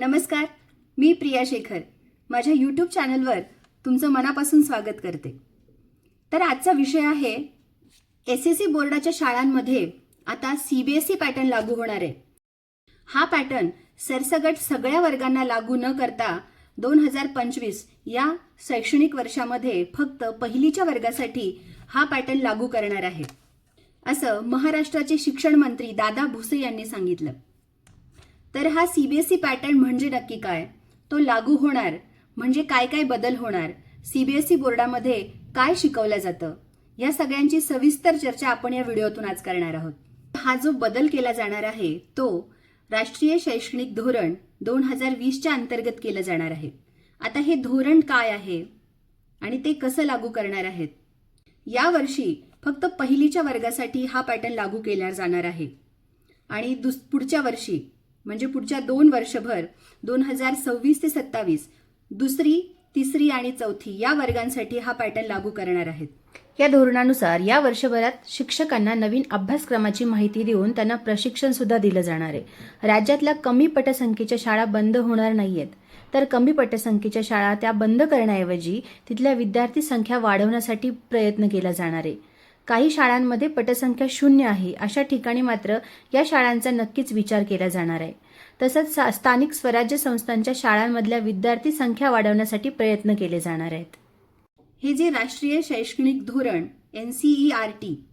नमस्कार मी प्रिया शेखर. माझ्या यूट्यूब चॅनलवर तुमचं मनापासून स्वागत करते. तर आजचा विषय आहे एस एस सी बोर्डाच्या शाळांमध्ये आता C B S E pattern लागू होणार आहे. हा पॅटर्न सरसगट सगळ्या वर्गांना लागू न करता दोन हजार पंचवीस या शैक्षणिक वर्षामध्ये फक्त पहिलीच्या वर्गासाठी हा पॅटर्न लागू करणार आहे. असं महाराष्ट्राचे शिक्षण मंत्री दादा भुसे यांनी सांगितलं. तर हा C B S E pattern म्हणजे नक्की काय? तो लागू होणार. म्हणजे काय काय बदल होणार? सी बी एस ई बोर्डामध्ये काय शिकवलं जातं? या सगळ्यांची सविस्तर चर्चा आपण या व्हिडिओतून आज करणार आहोत. हा जो बदल केला जाणार आहे तो राष्ट्रीय शैक्षणिक धोरण दोन हजार वीसच्या अंतर्गत केलं जाणार आहे. आता हे धोरण काय आहे? आणि ते कसं लागू करणार आहेत? यावर्षी फक्त पहिलीच्या वर्गासाठी हा पॅटर्न लागू केला जाणार आहे. आणि दुस पुढच्या वर्षी म्हणजे पुढच्या दोन वर्षभर दोन हजार सव्वीस ते सत्तावीस दुसरी तिसरी आणि चौथी या वर्गांसाठी हा पॅटर्न लागू करणार आहेत. या धोरणानुसार या वर्षभरात शिक्षकांना नवीन अभ्यासक्रमाची माहिती देऊन त्यांना प्रशिक्षण सुद्धा दिलं जाणार आहे. राज्यातल्या कमी पटसंख्येच्या शाळा बंद होणार नाहीयेत. तर कमी पटसंख्येच्या शाळा त्या बंद करण्याऐवजी तिथल्या विद्यार्थी संख्या वाढवण्यासाठी प्रयत्न केला जाणार आहे. काही शाळांमध्ये पटसंख्या शून्य आहे. अशा ठिकाणी मात्र या शाळांचा नक्कीच विचार केला जाणार आहे. तसंच सा- स्थानिक स्वराज्य संस्थांच्या शाळांमधल्या विद्यार्थी संख्या वाढवण्यासाठी प्रयत्न केले जाणार आहेत. हे जे राष्ट्रीय शैक्षणिक धोरण N C E R T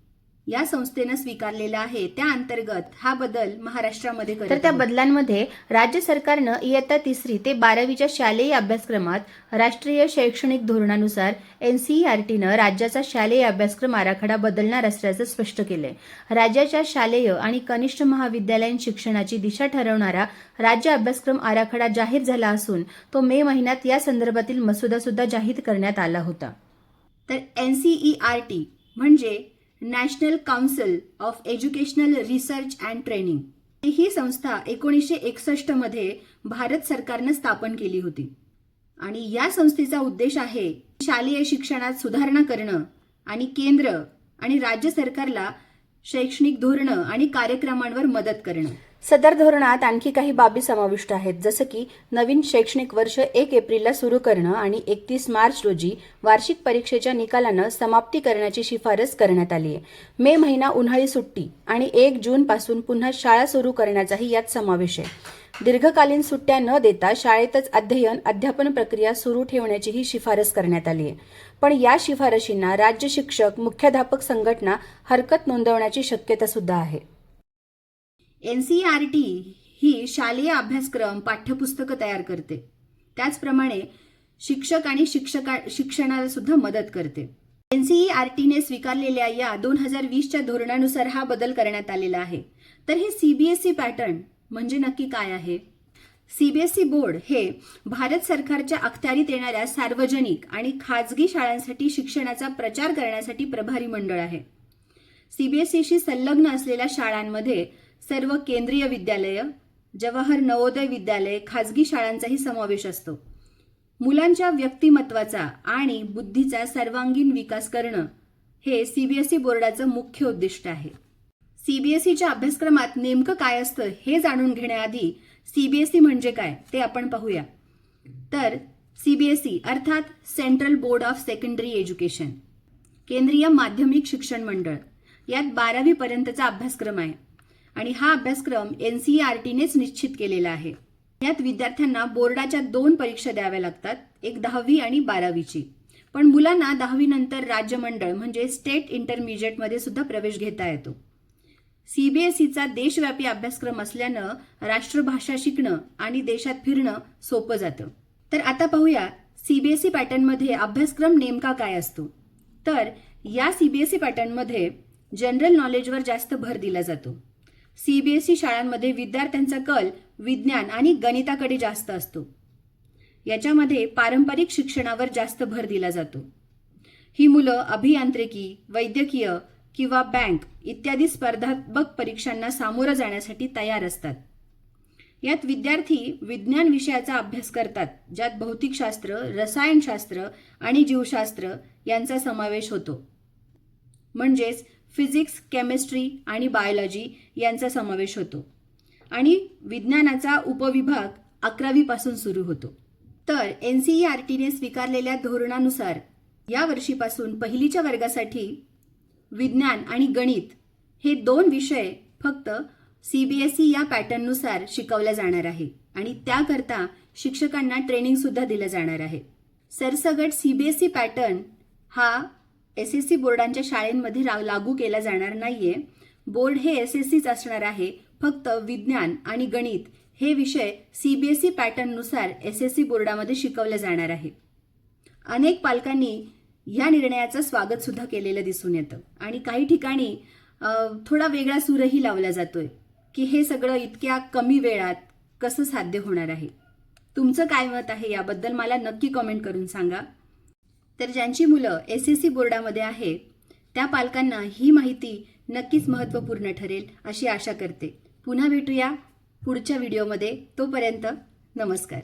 या संस्थेनं स्वीकारलेलं आहे. त्या अंतर्गत हा बदल महाराष्ट्रामध्ये तर त्या. बदलांमध्ये राज्य सरकारनं इयत्ता तिसरी ते बारावीच्या शालेय अभ्यासक्रमात राष्ट्रीय शैक्षणिक धोरणानुसार एनसीईआरटीनं राज्याचा शालेय अभ्यासक्रम आराखडा बदलणार असल्याचं स्पष्ट केलंय. राज्याच्या शालेय आणि कनिष्ठ महाविद्यालयीन शिक्षणाची दिशा ठरवणारा राज्य अभ्यासक्रम आराखडा जाहीर झाला असून तो मे महिन्यात या संदर्भातील मसुदा सुद्धा जाहीर करण्यात आला होता. तर एन सी आर टी म्हणजे national council of educational research and training. ही संस्था एकोणीसशे एकसष्टमध्ये भारत सरकारनं स्थापन केली होती. आणि या संस्थेचा उद्देश आहे शालेय शिक्षणात सुधारणा करणं आणि केंद्र आणि राज्य सरकारला शैक्षणिक धोरणं आणि कार्यक्रमांवर मदत करणं. सदर धोरणात आणखी काही बाबी समाविष्ट आहेत जसं की नवीन शैक्षणिक वर्ष एक एप्रिलला सुरू करणं आणि एकतीस मार्च रोजी वार्षिक परीक्षेच्या निकालानं समाप्ती करण्याची शिफारस करण्यात आली आहे. मे महिना उन्हाळी सुट्टी आणि एक जूनपासून पुन्हा शाळा सुरू करण्याचाही यात समावेश आहे. दीर्घकालीन सुट्ट्या न देता शाळेतच अध्ययन अध्यापन प्रक्रिया सुरू ठेवण्याचीही शिफारस करण्यात आली आहे. पण या शिफारशींना राज्य शिक्षक मुख्याध्यापक संघटना हरकत नोंदवण्याची शक्यता सुद्धा आहे. एन सी आर टी ही शालेय अभ्यासक्रम पाठ्यपुस्तकं तयार करते. त्याचप्रमाणे शिक्षक आणि शिक्षका शिक्षणाला सुद्धा मदत करते. एन सी आर टीने स्वीकारलेल्या या दोन हजार वीसच्या धोरणानुसार हा बदल करण्यात आलेला आहे. तर हे सीबीएसई पॅटर्न म्हणजे नक्की काय आहे? सीबीएसई बोर्ड हे भारत सरकारच्या अखत्यारीत येणाऱ्या सार्वजनिक आणि खाजगी शाळांसाठी शिक्षणाचा प्रचार करण्यासाठी प्रभारी मंडळ आहे. सीबीएसईशी संलग्न असलेल्या शाळांमध्ये सर्व केंद्रीय विद्यालय जवाहर नवोदय विद्यालय खाजगी शाळांचाही समावेश असतो. मुलांच्या व्यक्तिमत्वाचा आणि बुद्धीचा सर्वांगीण विकास करणं हे सीबीएसई बोर्डाचं मुख्य उद्दिष्ट आहे. सीबीएसईच्या अभ्यासक्रमात नेमकं काय असतं हे जाणून घेण्याआधी सीबीएसई म्हणजे काय ते आपण पाहूया. तर सीबीएसई अर्थात central board of secondary education केंद्रीय माध्यमिक शिक्षण मंडळ यात बारावी पर्यंतचा अभ्यासक्रम आहे आणि हा अभ्यासक्रम एन सी आर टीनेच निश्चित केलेला आहे. यात विद्यार्थ्यांना बोर्डाच्या दोन परीक्षा द्याव्या लागतात एक दहावी आणि बारावीची. पण मुलांना दहावीनंतर राज्यमंडळ राज्य मंडळ म्हणजे स्टेट इंटरमिजिएटमध्ये सुद्धा प्रवेश घेता येतो. सीबीएसईचा देशव्यापी अभ्यासक्रम असल्यानं राष्ट्रभाषा शिकणं आणि देशात फिरणं सोपं जातं. तर आता पाहूया सीबीएसई पॅटर्नमध्ये अभ्यासक्रम नेमका काय असतो. तर या सीबीएसई पॅटर्नमध्ये जनरल नॉलेजवर जास्त भर दिला जातो. सीबीएसई शाळांमध्ये विद्यार्थ्यांचा कल विज्ञान आणि गणिताकडे जास्त असतो. याच्यामध्ये पारंपरिक शिक्षणावर जास्त भर दिला जातो. ही मुलं अभियांत्रिकी वैद्यकीय किंवा बँक इत्यादी स्पर्धात्मक परीक्षांना सामोरं जाण्यासाठी तयार असतात. यात विद्यार्थी विज्ञान विषयाचा अभ्यास करतात ज्यात भौतिकशास्त्र रसायनशास्त्र आणि जीवशास्त्र यांचा समावेश होतो. म्हणजेच फिजिक्स केमिस्ट्री आणि बायोलॉजी यांचा समावेश होतो. आणि विज्ञानाचा उपविभाग अकरावीपासून सुरू होतो. तर एन सी ई आर टीने स्वीकारलेल्या धोरणानुसार या वर्षीपासून पहिलीच्या वर्गासाठी विज्ञान आणि गणित हे दोन विषय फक्त सी बी एस ई या पॅटर्ननुसार शिकवल्या जाणार आहे आणि त्याकरता शिक्षकांना ट्रेनिंगसुद्धा दिलं जाणार आहे. सरसगट C B S E pattern हा एस एस सी बोर्डांच्या शाळेंमध्ये रा- लागू केला जाणार नाहीये. बोर्ड हे एस एस सीच असणार आहे. फक्त विज्ञान आणि गणित हे विषय सी बी एस ई पॅटर्ननुसार एस एस सी बोर्डामध्ये शिकवले जाणार आहे. अनेक पालकांनी या निर्णयाचं स्वागत सुद्धा केलेलं दिसून येतं. आणि काही ठिकाणी थोडा वेगळा सूरही लावला जातोय की हे सगळं इतक्या कमी वेळात कसं साध्य होणार आहे? तुमचं काय मत आहे याबद्दल मला नक्की कमेंट करून सांगा. तर ज्यांची मुलं एस एस सी बोर्डामध्ये आहेत त्या पालकांना ही माहिती नक्कीच महत्त्वपूर्ण ठरेल अशी आशा करते. पुन्हा भेटूया पुढच्या व्हिडिओमध्ये. तोपर्यंत नमस्कार.